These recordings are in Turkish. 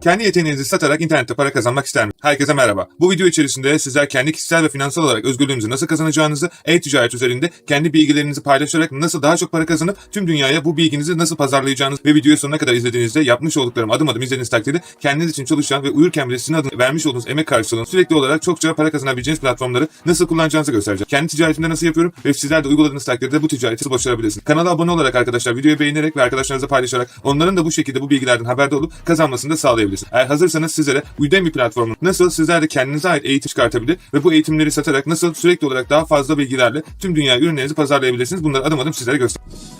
Kendi yeteneğinizi satarak internette para kazanmak ister misiniz? Herkese merhaba. Bu video içerisinde sizler kendi kişisel ve finansal olarak özgürlüğünüzü nasıl kazanacağınızı, e-ticaret üzerinde kendi bilgilerinizi paylaşarak nasıl daha çok para kazanıp tüm dünyaya bu bilginizi nasıl pazarlayacağınız ve videoyu sonuna kadar izlediğinizde yapmış olduklarım adım adım izlediğiniz takdirde kendiniz için çalışan ve uyurken bile sizin adına vermiş olduğunuz emek karşılığında sürekli olarak çokça para kazanabileceğiniz platformları nasıl kullanacağınızı göstereceğim. Kendi ticaretimde nasıl yapıyorum ve sizler de uyguladığınız takdirde bu ticareti başarabilirsiniz. Kanala abone olarak arkadaşlar videoyu beğenerek ve arkadaşlarınızla paylaşarak onların da bu şekilde bu bilgilerden haberdar olup kazanmasını da sağlayabilirsiniz. Eğer hazırsanız sizlere Udemy platformu nasıl sizler de kendinize ait eğitim çıkartabilir ve bu eğitimleri satarak nasıl sürekli olarak daha fazla bilgilerle tüm dünya ürünlerinizi pazarlayabilirsiniz. Bunları adım adım sizlere göstereceğim.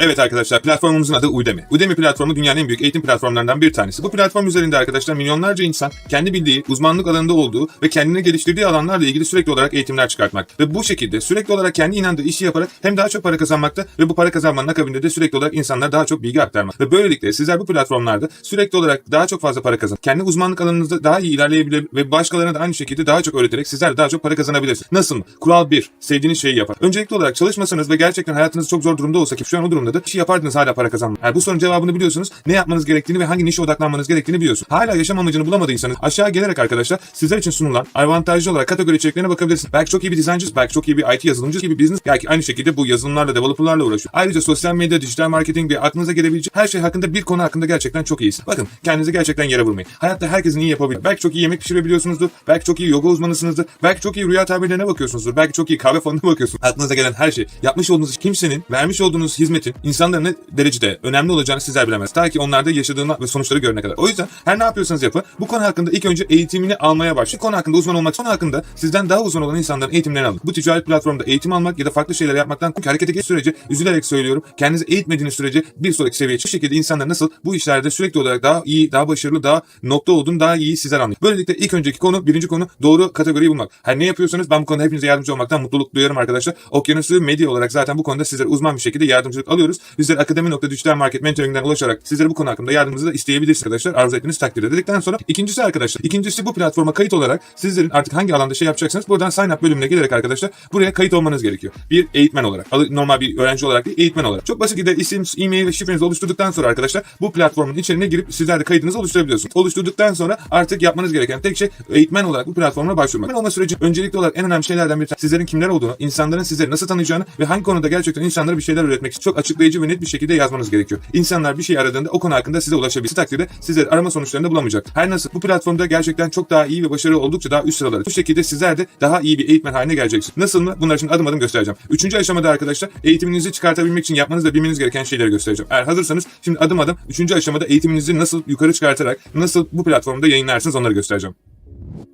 Evet arkadaşlar platformumuzun adı Udemy. Udemy platformu dünyanın en büyük eğitim platformlarından bir tanesi. Bu platform üzerinde arkadaşlar milyonlarca insan kendi bildiği, uzmanlık alanında olduğu ve kendini geliştirdiği alanlarla ilgili sürekli olarak eğitimler çıkartmak. Ve bu şekilde sürekli olarak kendi inandığı işi yaparak hem daha çok para kazanmakta ve bu para kazanmanın akabinde de sürekli olarak insanlara daha çok bilgi aktarmak. Ve böylelikle sizler bu platformlarda sürekli olarak daha çok fazla para kazan, kendi uzmanlık alanınızda daha iyi ilerleyebilir ve başkalarına da aynı şekilde daha çok öğreterek sizler daha çok para kazanabilirsiniz. Nasıl? Kural 1. Sevdiğiniz şeyi yapar. Öncelikli olarak çalışmasanız ve gerçekten hayatınız çok zor durumda olsa ki şu an o durumda da işi yapardınız hala para kazanmak. Yani bu sorunun cevabını biliyorsunuz. Ne yapmanız gerektiğini ve hangi nişe odaklanmanız gerektiğini biliyorsunuz. Hala yaşam amacını bulamadıysanız aşağı gelerek arkadaşlar sizler için sunulan avantajlı olarak kategori içeriklerine bakabilirsiniz. Belki çok iyi bir dizayncı, belki çok iyi bir IT yazılımcı gibi business, belki aynı şekilde bu yazılımlarla, developerlarla uğraşıyor. Ayrıca sosyal medya, dijital marketing ve aklınıza gelebilecek her şey hakkında bir konu hakkında gerçekten çok iyisiniz. Bakın kendinizi gerçekten yere vurmayın. Hayatta herkesin iyi yapabilir. Belki çok iyi yemek pişirebiliyorsunuzdur. Belki çok iyi yoga uzmanısınızdır. Belki çok iyi rüya tabirlerine bakıyorsunuzdur. Belki çok iyi kahve fonuna bakıyorsunuz. Aklınıza gelen her şey. Yapmış olduğunuz kimsenin vermiş olduğunuz hizmetin insanların ne derecede önemli olacağını sizler bilemez. Ta ki onlarda yaşadığını ve sonuçları görene kadar. O yüzden her ne yapıyorsanız yapın. Bu konu hakkında ilk önce eğitimini almaya başlayın. Bu konu hakkında uzman olmak, konu hakkında sizden daha uzman olan insanların eğitimlerini alın. Bu ticaret platformunda eğitim almak ya da farklı şeyler yapmaktan harekete geç sürece üzülerek söylüyorum. Kendinizi eğitmediğiniz sürece bir sonraki seviyeye çık şekilde insanlar nasıl bu işlerde sürekli olarak daha iyi, daha başarılı, daha nokta olduğunu daha iyi sizler anlayın. Böylelikle ilk önceki konu, birinci konu doğru kategoriyi bulmak. Her ne yapıyorsanız ben bu konuda hepinize yardımcı olmaktan mutluluk duyuyorum arkadaşlar. Okyanusu medya olarak zaten bu konuda sizlere uzman bir şekilde yardımcılık alıyoruz. Bizler akademi.dijital market mentoring'den ulaşarak sizlere bu konu hakkında yardımınızı da isteyebilirsiniz arkadaşlar. Arzu ettiğiniz takdirde dedikten sonra ikincisi arkadaşlar. ikincisi bu platforma kayıt olarak sizlerin artık hangi alanda şey yapacaksınız buradan sign up bölümüne gelerek arkadaşlar buraya kayıt olmanız gerekiyor. Bir eğitmen olarak. Normal bir öğrenci olarak değil eğitmen olarak. Çok basit bir isim, e-mail ve şifrenizi oluşturduktan sonra arkadaşlar bu platformun içeriğine girip sizler de kaydınızı oluşturabiliyorsunuz. Oluşturduktan sonra artık yapmanız gereken tek şey eğitmen olarak bu platforma başvurmak. Ben olma süreci öncelikli olarak en önemli şeylerden bir tanesi sizlerin kimler olduğunu, insanların sizleri nasıl tanıyacağını ve hangi konuda gerçekten insanlara bir şeyler öğretmek için çok açıklayıcı ve net bir şekilde yazmanız gerekiyor. İnsanlar bir şey aradığında o konu hakkında size ulaşabilse takdirde sizleri arama sonuçlarında bulamayacak. Her nasıl bu platformda gerçekten çok daha iyi ve başarılı oldukça daha üst sıralara. Bu şekilde sizler de daha iyi bir eğitmen haline geleceksiniz. Nasıl mı? Bunlar için adım adım göstereceğim. Üçüncü aşamada arkadaşlar eğitiminizi çıkartabilmek için yapmanız ve bilmeniz gereken şeyleri göstereceğim. Eğer hazırsanız şimdi adım adım üçüncü aşamada eğitiminizi nasıl yukarı çıkartarak nasıl bu platformda yayınlarsınız onları göstereceğim.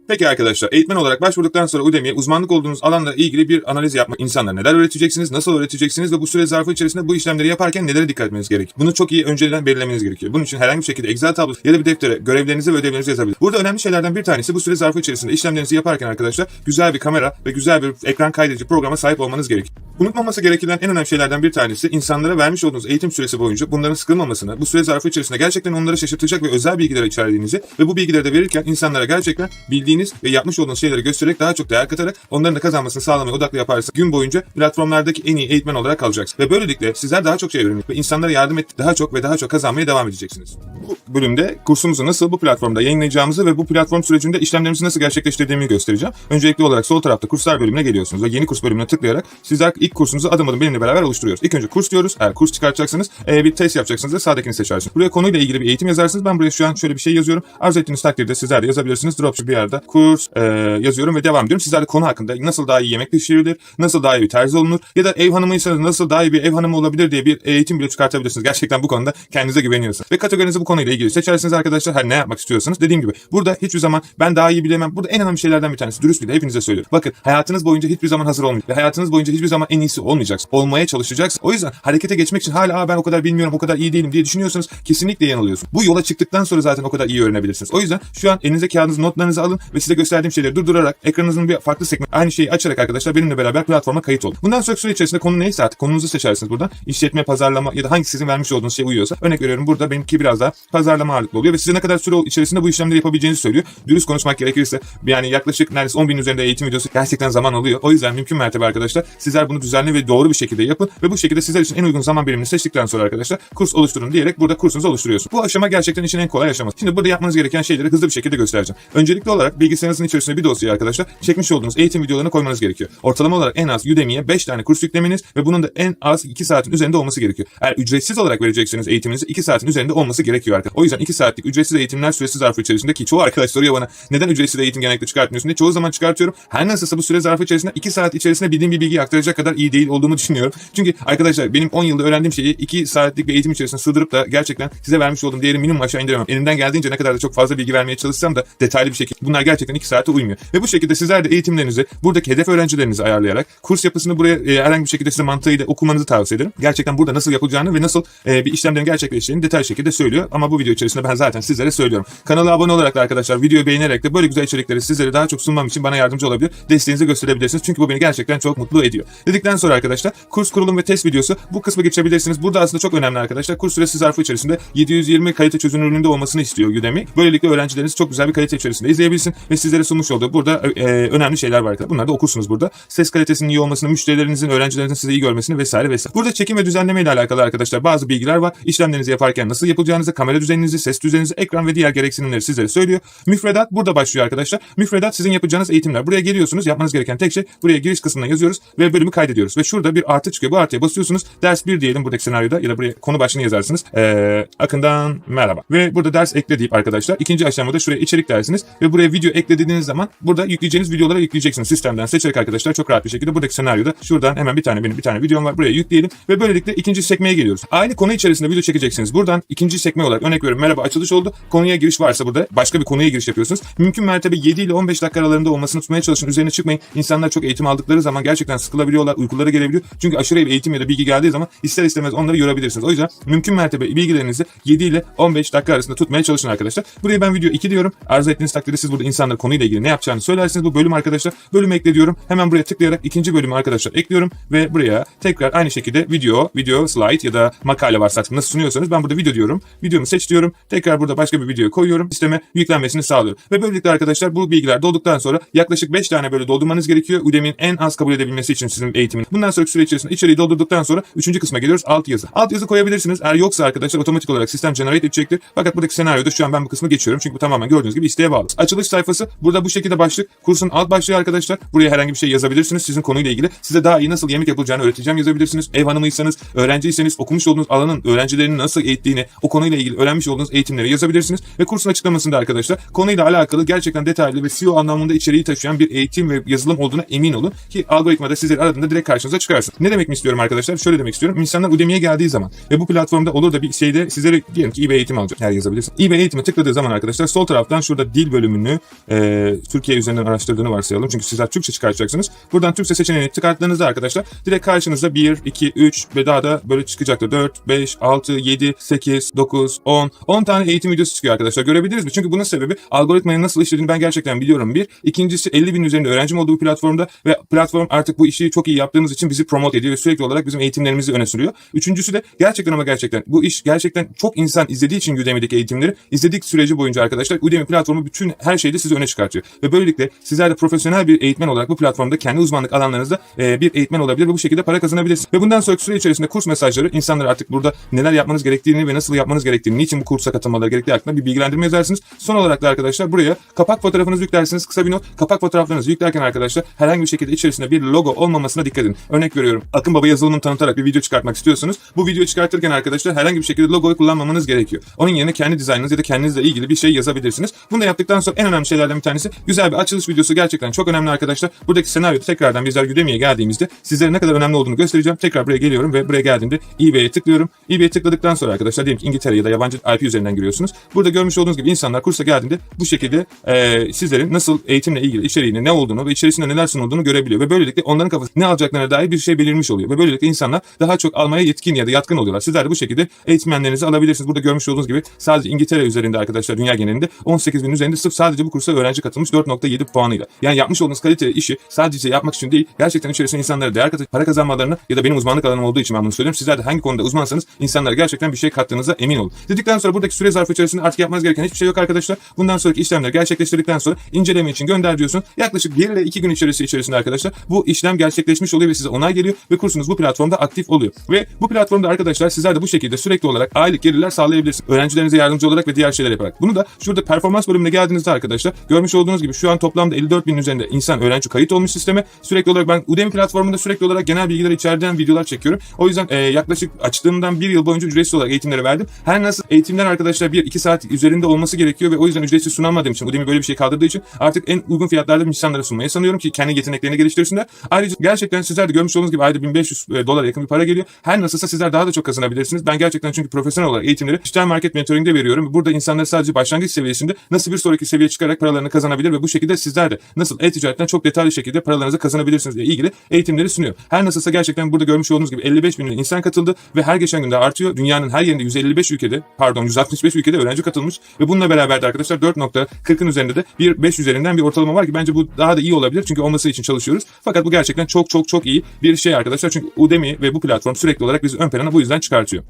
Peki arkadaşlar eğitmen olarak başvurduktan sonra Udemy'ye uzmanlık olduğunuz alanla ilgili bir analiz yapmak. İnsanlara neler öğreteceksiniz, nasıl öğreteceksiniz ve bu süre zarfı içerisinde bu işlemleri yaparken nelere dikkat etmeniz gerek. Bunu çok iyi önceden belirlemeniz gerekiyor. Bunun için herhangi bir şekilde Excel tablosu ya da bir deftere görevlerinizi ve ödevlerinizi yazabilirsiniz. Burada önemli şeylerden bir tanesi bu süre zarfı içerisinde işlemlerinizi yaparken arkadaşlar güzel bir kamera ve güzel bir ekran kaydedici programa sahip olmanız gerekiyor. Unutmaması gereken en önemli şeylerden bir tanesi insanlara vermiş olduğunuz eğitim süresi boyunca bunların sıkılmamasını, bu süre zarfı içerisinde gerçekten onları şaşırtacak ve özel bilgiler içerdiğinizi ve bu bilgileri de verirken insanlara gerçekten bildiğiniz ve yapmış olduğunuz şeyleri göstererek daha çok değer katarak onların da kazanmasını sağlamaya odaklı yaparsanız gün boyunca platformlardaki en iyi eğitmen olarak kalacaksınız. Ve böylelikle sizler daha çok şey öğrenip ve insanlara yardım et daha çok ve daha çok kazanmaya devam edeceksiniz. Bu bölümde kursumuzu nasıl bu platformda yayınlayacağımızı ve bu platform sürecinde işlemlerimizi nasıl gerçekleştirdiğimi göstereceğim. Öncelikli olarak sol tarafta kurslar bölümüne geliyorsunuz ve yeni kurs bölümüne tıklayarak sizler ilk kursunuzu adım adım benimle beraber oluşturuyoruz. İlk önce kurs diyoruz. Eğer kurs çıkartacaksanız e, bir test yapacaksınız da sağdakini seçersiniz. Buraya konuyla ilgili bir eğitim yazarsınız. Ben buraya şu an şöyle bir şey yazıyorum. Arzu ettiğiniz takdirde sizler de yazabilirsiniz. Dropship bir yerde kurs e, yazıyorum ve devam ediyorum. Sizler de konu hakkında nasıl daha iyi yemek pişirilir, nasıl daha iyi bir terzi olunur ya da ev hanımıysanız nasıl daha iyi bir ev hanımı olabilir diye bir eğitim bile çıkartabilirsiniz. Gerçekten bu konuda kendinize güveniyorsunuz. Ve kategorinizi bu konuyla ilgili seçersiniz arkadaşlar. Her ne yapmak istiyorsanız. Dediğim gibi burada hiçbir zaman ben daha iyi bilemem. Burada en önemli şeylerden bir tanesi. Dürüst bir de hepinize söylüyorum. Bakın hayatınız boyunca hiçbir zaman hazır olmayacak. Ve hayatınız boyunca hiçbir zaman en iyisi olmayacaksın. Olmaya çalışacaksın. O yüzden harekete geçmek için hala ben o kadar bilmiyorum, o kadar iyi değilim diye düşünüyorsanız kesinlikle yanılıyorsun. Bu yola çıktıktan sonra zaten o kadar iyi öğrenebilirsiniz. O yüzden şu an elinize kağıdınızı, notlarınızı alın ve size gösterdiğim şeyleri durdurarak ekranınızın bir farklı segment aynı şeyi açarak arkadaşlar benimle beraber platforma kayıt olun. Bundan sonraki süre içerisinde konu neyse artık konunuzu seçersiniz buradan. İşletme, pazarlama ya da hangi sizin vermiş olduğunuz şey uyuyorsa. Örnek veriyorum burada benimki biraz daha pazarlama ağırlıklı oluyor ve size ne kadar süre içerisinde bu işlemleri yapabileceğinizi söylüyor. Dürüst konuşmak gerekirse yani yaklaşık neredeyse 10 bin üzerinde eğitim videosu gerçekten zaman alıyor. O yüzden mümkün mertebe arkadaşlar sizler bunu düzenli ve doğru bir şekilde yapın ve bu şekilde sizler için en uygun zaman birimini seçtikten sonra arkadaşlar kurs oluşturun diyerek burada kursunuzu oluşturuyorsun. Bu aşama gerçekten işin en kolay aşaması. Şimdi burada yapmanız gereken şeyleri hızlı bir şekilde göstereceğim. Öncelikli olarak bilgisayarınızın içerisine bir dosyayı arkadaşlar çekmiş olduğunuz eğitim videolarını koymanız gerekiyor. Ortalama olarak en az Udemy'ye 5 tane kurs yüklemeniz ve bunun da en az 2 saatin üzerinde olması gerekiyor. Eğer ücretsiz olarak verecekseniz eğitiminizi 2 saatin üzerinde olması gerekiyor arkadaşlar. O yüzden 2 saatlik ücretsiz eğitimler süresi zarfı içerisinde ki çoğu arkadaş soruyor bana neden ücretsiz eğitim genellikle çıkartmıyorsun diye çoğu zaman çıkartıyorum. Her nasılsa bu süre zarfı içerisinde 2 saat içerisinde bildiğim bir bilgiyi aktaracak kadar iyi değil olduğumu düşünüyorum. Çünkü arkadaşlar benim 10 yılda öğrendiğim şeyi 2 saatlik bir eğitim içerisinde sığdırıp da gerçekten size vermiş olduğum değeri minimum aşağı indiremem. Elimden geldiğince ne kadar da çok fazla bilgi vermeye çalışsam da detaylı bir şekilde bunlar gerçekten 2 saate uymuyor. Ve bu şekilde sizler de eğitimlerinizi buradaki hedef öğrencilerinizi ayarlayarak kurs yapısını buraya e, herhangi bir şekilde size mantığıyla okumanızı tavsiye ederim. Gerçekten burada nasıl yapılacağını ve nasıl e, bir işlemlerin gerçekleşeceğini detaylı şekilde söylüyor. Ama bu video içerisinde ben zaten sizlere söylüyorum. Kanala abone olarak da arkadaşlar videoyu beğenerek de böyle güzel içerikleri sizlere daha çok sunmam için bana yardımcı olabilir. Desteğinizi gösterebilirsiniz. Çünkü bu beni gerçekten çok mutlu ediyor. Dedikten sonra arkadaşlar kurs kurulum ve test videosu bu kısmı geçebilirsiniz. Burada aslında çok önemli arkadaşlar. Kurs süresi zarfı içerisinde 720 kalite çözünürlüğünde olmasını istiyor Udemy. Böylelikle öğrencileriniz çok güzel bir kalite içerisinde izleyebilsin ve sizlere sunmuş olduğu burada e, önemli şeyler var. arkadaşlar. Bunları da okursunuz burada. Ses kalitesinin iyi olmasını, müşterilerinizin, öğrencilerinizin sizi iyi görmesini vesaire vesaire. Burada çekim ve düzenleme ile alakalı arkadaşlar bazı bilgiler var. İşlemlerinizi yaparken nasıl yapılacağınızı, kamera düzeninizi, ses düzeninizi, ekran ve diğer gereksinimleri sizlere söylüyor. Müfredat burada başlıyor arkadaşlar. Müfredat sizin yapacağınız eğitimler. Buraya geliyorsunuz. Yapmanız gereken tek şey buraya giriş kısmına yazıyoruz ve bölümü kaydediyoruz. Ve şurada bir artı çıkıyor. Bu artıya basıyorsunuz. Ders 1 diyelim buradaki senaryoda ya da buraya konu başlığını yazarsınız. Ee, Akın'dan merhaba. Ve burada ders ekle deyip arkadaşlar ikinci aşamada şuraya içerik dersiniz ve buraya video ekle dediğiniz zaman burada yükleyeceğiniz videoları yükleyeceksiniz. Sistemden seçerek arkadaşlar çok rahat bir şekilde buradaki senaryoda şuradan hemen bir tane benim bir tane videom var. Buraya yükleyelim ve böylelikle ikinci sekmeye geliyoruz. Aynı konu içerisinde video çekeceksiniz. Buradan ikinci sekme olarak örnek veriyorum merhaba açılış oldu. Konuya giriş varsa burada başka bir konuya giriş yapıyorsunuz. Mümkün mertebe 7 ile 15 dakika aralarında olmasını tutmaya çalışın. Üzerine çıkmayın. İnsanlar çok eğitim aldıkları zaman gerçekten sıkılabiliyorlar. Uykuları gelebiliyor. Çünkü aşırı bir eğitim ya da bilgi geldiği zaman ister istemez onları yorabilirsiniz. O yüzden mümkün mertebe bilgilerinizi 7 ile 15 dakika arasında tutmaya çalışın arkadaşlar. Buraya ben video 2 diyorum. Arzu ettiğiniz takdirde siz burada insanlar konuyla ilgili ne yapacağını söylersiniz. Bu bölüm arkadaşlar. Bölümü ekle diyorum. Hemen buraya tıklayarak ikinci bölümü arkadaşlar ekliyorum ve buraya tekrar aynı şekilde video, video, slide ya da makale varsa artık nasıl sunuyorsanız ben burada video diyorum. Videomu seç diyorum. Tekrar burada başka bir video koyuyorum. Sisteme yüklenmesini sağlıyorum. Ve böylelikle arkadaşlar bu bilgiler dolduktan sonra yaklaşık 5 tane böyle doldurmanız gerekiyor. Udemy'nin en az kabul edebilmesi için sizin eğitimin. Bundan sonraki süre içerisinde içeriği doldurduktan sonra 3. kısma geliyoruz. Alt yazı. Alt yazı koyabilirsiniz. Eğer yoksa arkadaşlar otomatik olarak sistem generate edecektir. Fakat buradaki senaryoda şu an ben bu kısmı geçiyorum. Çünkü bu tamamen gördüğünüz gibi isteğe bağlı. Açılış sayfası burada bu şekilde başlık. Kursun alt başlığı arkadaşlar. Buraya herhangi bir şey yazabilirsiniz. Sizin konuyla ilgili. Size daha iyi nasıl yemek yapılacağını öğreteceğim yazabilirsiniz. Ev hanımıysanız, öğrenciyseniz okumuş olduğunuz alanın öğrencilerini nasıl eğittiğini, o konuyla ilgili öğrenmiş olduğunuz eğitimleri yazabilirsiniz. Ve kursun açıklamasında arkadaşlar konuyla alakalı gerçekten detaylı ve SEO anlamında içeriği taşıyan bir eğitim ve yazılım olduğuna emin olun ki algoritmada sizleri aradığında direkt karşınıza çıkarsın. Ne demek mi istiyorum arkadaşlar? Şöyle demek istiyorum. İnsanlar Udemy'ye geldiği zaman ve bu platformda olur da bir şeyde sizlere diyelim ki eBay eğitim alacak. Yer yazabilirsin. eBay eğitime tıkladığı zaman arkadaşlar sol taraftan şurada dil bölümünü e, Türkiye üzerinden araştırdığını varsayalım. Çünkü sizler Türkçe çıkartacaksınız. Buradan Türkçe seçeneğini çıkarttığınızda arkadaşlar direkt karşınızda 1, 2, 3 ve daha da böyle çıkacaktır. 4, 5, 6, 7, 8, 9, 10. 10 tane eğitim videosu çıkıyor arkadaşlar. Görebiliriz mi? Çünkü bunun sebebi algoritmanın nasıl işlediğini ben gerçekten biliyorum. Bir. İkincisi 50 bin üzerinde öğrencim olduğu platformda ve platform artık bu işi çok iyi yaptığımız için bizi promote ediyor ve sürekli olarak bizim eğitimlerimizi öne sürüyor. Üçüncüsü de gerçekten ama gerçekten bu iş gerçekten çok insan izlediği için Udemy'deki eğitimleri izledik süreci boyunca arkadaşlar Udemy platformu bütün her şeyde sizi öne çıkartıyor. Ve böylelikle sizler de profesyonel bir eğitmen olarak bu platformda kendi uzmanlık alanlarınızda e, bir eğitmen olabilir ve bu şekilde para kazanabilirsiniz. Ve bundan sonraki süre içerisinde kurs mesajları insanlar artık burada neler yapmanız gerektiğini ve nasıl yapmanız gerektiğini, niçin bu kursa katılmaları gerektiği hakkında bir bilgilendirme yazarsınız. Son olarak da arkadaşlar buraya kapak fotoğrafınızı yüklersiniz. Kısa bir not. Kapak fotoğraflarınızı yüklerken arkadaşlar herhangi bir şekilde içerisinde bir logo olmamasına dikkat edin. Örnek veriyorum. Akın Baba yazılımını tanıtarak bir video çıkartmak istiyorsunuz. Bu videoyu çıkartırken arkadaşlar herhangi bir şekilde logoyu kullanmamanız gerekiyor. Onun yerine kendi dizaynınız ya da kendinizle ilgili bir şey yazabilirsiniz. Bunu da yaptıktan sonra en önemli şeylerden bir tanesi güzel bir açılış videosu gerçekten çok önemli arkadaşlar. Buradaki senaryo tekrardan bizler Udemy'ye geldiğimizde sizlere ne kadar önemli olduğunu göstereceğim. Tekrar buraya geliyorum ve buraya geldiğimde eBay'e tıklıyorum. eBay'e tıkladıktan sonra arkadaşlar diyelim ki İngiltere ya da yabancı IP üzerinden giriyorsunuz. Burada görmüş olduğunuz gibi insanlar kursa geldiğinde bu şekilde e, sizlerin nasıl eğitimle ilgili içeriğini ne olduğunu ve içerisinde neler sunulduğunu görebiliyor ve böylelikle onların kafasında ne alacaklarına dair bir şey belirmiş oluyor ve böylelikle insanlar daha çok almaya yetkin ya da yatkın oluyorlar. Sizler de bu şekilde eğitmenlerinizi alabilirsiniz. Burada görmüş olduğunuz gibi sadece İngiltere üzerinde arkadaşlar dünya genelinde 18 bin üzerinde sırf sadece bu olursa öğrenci katılmış 4.7 puanıyla. Yani yapmış olduğunuz kaliteli işi sadece yapmak için değil, gerçekten içerisinde insanlara değer katıp para kazanmalarını ya da benim uzmanlık alanım olduğu için ben bunu söylüyorum. Sizler de hangi konuda uzmansanız insanlara gerçekten bir şey kattığınıza emin olun. Dedikten sonra buradaki süre zarfı içerisinde artık yapmanız gereken hiçbir şey yok arkadaşlar. Bundan sonraki işlemleri gerçekleştirdikten sonra inceleme için gönder diyorsun. Yaklaşık 1 ile 2 gün içerisi içerisinde arkadaşlar bu işlem gerçekleşmiş oluyor ve size onay geliyor ve kursunuz bu platformda aktif oluyor. Ve bu platformda arkadaşlar sizler de bu şekilde sürekli olarak aylık gelirler sağlayabilirsiniz. Öğrencilerinize yardımcı olarak ve diğer şeyler yaparak. Bunu da şurada performans bölümüne geldiğinizde arkadaşlar görmüş olduğunuz gibi şu an toplamda 54 bin üzerinde insan öğrenci kayıt olmuş sisteme. Sürekli olarak ben Udemy platformunda sürekli olarak genel bilgiler içerdiğim videolar çekiyorum. O yüzden e, yaklaşık açtığımdan bir yıl boyunca ücretsiz olarak eğitimleri verdim. Her nasıl eğitimler arkadaşlar 1-2 saat üzerinde olması gerekiyor ve o yüzden ücretsiz sunamadığım için Udemy böyle bir şey kaldırdığı için artık en uygun fiyatlarda insanlara sunmayı sanıyorum ki kendi yeteneklerini geliştirsinler. Ayrıca gerçekten sizler de görmüş olduğunuz gibi ayda 1500 e, dolara yakın bir para geliyor. Her nasılsa sizler daha da çok kazanabilirsiniz. Ben gerçekten çünkü profesyonel olarak eğitimleri dijital market mentoring'de veriyorum. Burada insanlar sadece başlangıç seviyesinde nasıl bir sonraki seviyeye çıkarak paralarını kazanabilir ve bu şekilde sizler de nasıl e-ticaretten çok detaylı şekilde paralarınızı kazanabilirsiniz ile ilgili eğitimleri sunuyor. Her nasılsa gerçekten burada görmüş olduğunuz gibi 55 bin insan katıldı ve her geçen günde artıyor. Dünyanın her yerinde 155 ülkede pardon 165 ülkede öğrenci katılmış ve bununla beraber de arkadaşlar 4.40'ın üzerinde de bir 5 üzerinden bir ortalama var ki bence bu daha da iyi olabilir çünkü olması için çalışıyoruz. Fakat bu gerçekten çok çok çok iyi bir şey arkadaşlar çünkü Udemy ve bu platform sürekli olarak bizi ön plana bu yüzden çıkartıyor.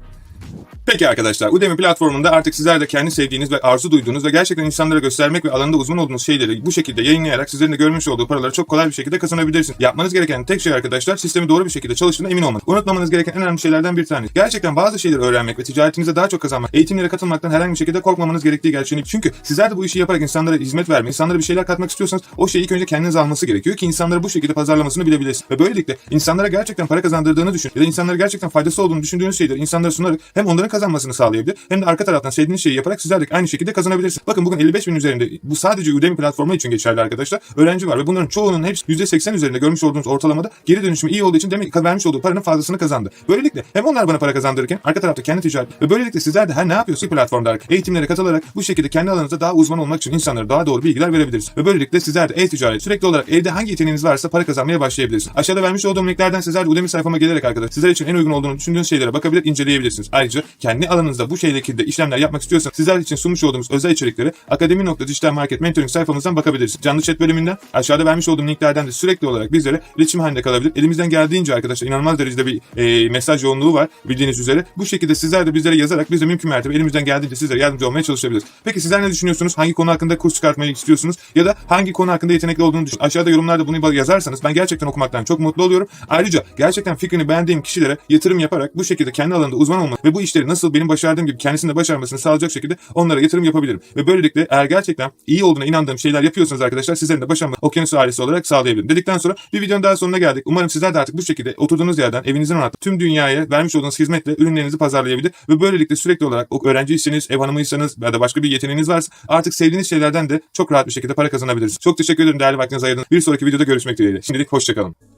Peki arkadaşlar Udemy platformunda artık sizler de kendi sevdiğiniz ve arzu duyduğunuz ve gerçekten insanlara göstermek ve alanında uzman olduğunuz şeyleri bu şekilde yayınlayarak sizlerin de görmüş olduğu paraları çok kolay bir şekilde kazanabilirsiniz. Yapmanız gereken tek şey arkadaşlar sistemi doğru bir şekilde çalıştığına emin olmanız. Unutmamanız gereken en önemli şeylerden bir tanesi. Gerçekten bazı şeyleri öğrenmek ve ticaretinize daha çok kazanmak, eğitimlere katılmaktan herhangi bir şekilde korkmamanız gerektiği gerçeğini. Çünkü sizler de bu işi yaparak insanlara hizmet vermek, insanlara bir şeyler katmak istiyorsanız o şeyi ilk önce kendiniz alması gerekiyor ki insanlara bu şekilde pazarlamasını bilebilirsiniz. Ve böylelikle insanlara gerçekten para kazandırdığını düşün ya da insanlara gerçekten faydası olduğunu düşündüğünüz şeyleri insanlara sunarak hem onların kazanmasını sağlayabilir hem de arka taraftan sevdiğiniz şeyi yaparak sizler de aynı şekilde kazanabilirsiniz. Bakın bugün 55 bin üzerinde bu sadece Udemy platformu için geçerli arkadaşlar. Öğrenci var ve bunların çoğunun hepsi %80 üzerinde görmüş olduğunuz ortalamada geri dönüşümü iyi olduğu için demek ki vermiş olduğu paranın fazlasını kazandı. Böylelikle hem onlar bana para kazandırırken arka tarafta kendi ticaret ve böylelikle sizler de her ne yapıyorsunuz platformda eğitimlere katılarak bu şekilde kendi alanınızda daha uzman olmak için insanlara daha doğru bilgiler verebiliriz. Ve böylelikle sizler de e-ticaret sürekli olarak elde hangi yeteneğiniz varsa para kazanmaya başlayabilirsiniz. Aşağıda vermiş olduğum linklerden sizler de Udemy sayfama gelerek arkadaşlar sizler için en uygun olduğunu düşündüğünüz şeylere bakabilir, inceleyebilirsiniz. Ayrıca kendi alanınızda bu şekilde işlemler yapmak istiyorsanız sizler için sunmuş olduğumuz özel içerikleri akademi.dijital market mentoring sayfamızdan bakabilirsiniz. Canlı chat bölümünden aşağıda vermiş olduğum linklerden de sürekli olarak bizlere iletişim halinde kalabilir. Elimizden geldiğince arkadaşlar inanılmaz derecede bir e, mesaj yoğunluğu var bildiğiniz üzere. Bu şekilde sizler de bizlere yazarak biz de mümkün mertebe elimizden geldiğince sizlere yardımcı olmaya çalışabiliriz. Peki sizler ne düşünüyorsunuz? Hangi konu hakkında kurs çıkartmayı istiyorsunuz? Ya da hangi konu hakkında yetenekli olduğunu düşün. Aşağıda yorumlarda bunu yazarsanız ben gerçekten okumaktan çok mutlu oluyorum. Ayrıca gerçekten fikrini beğendiğim kişilere yatırım yaparak bu şekilde kendi alanında uzman olmak ve bu işleri nasıl benim başardığım gibi kendisinin de başarmasını sağlayacak şekilde onlara yatırım yapabilirim. Ve böylelikle eğer gerçekten iyi olduğuna inandığım şeyler yapıyorsanız arkadaşlar sizlerin de başarma okyanus ailesi olarak sağlayabilirim. Dedikten sonra bir videonun daha sonuna geldik. Umarım sizler de artık bu şekilde oturduğunuz yerden evinizin rahat tüm dünyaya vermiş olduğunuz hizmetle ürünlerinizi pazarlayabilir ve böylelikle sürekli olarak o öğrenciyseniz, ev hanımıysanız ya da başka bir yeteneğiniz varsa artık sevdiğiniz şeylerden de çok rahat bir şekilde para kazanabilirsiniz. Çok teşekkür ederim değerli vaktinizi ayırdığınız. Bir sonraki videoda görüşmek dileğiyle. Şimdilik hoşçakalın.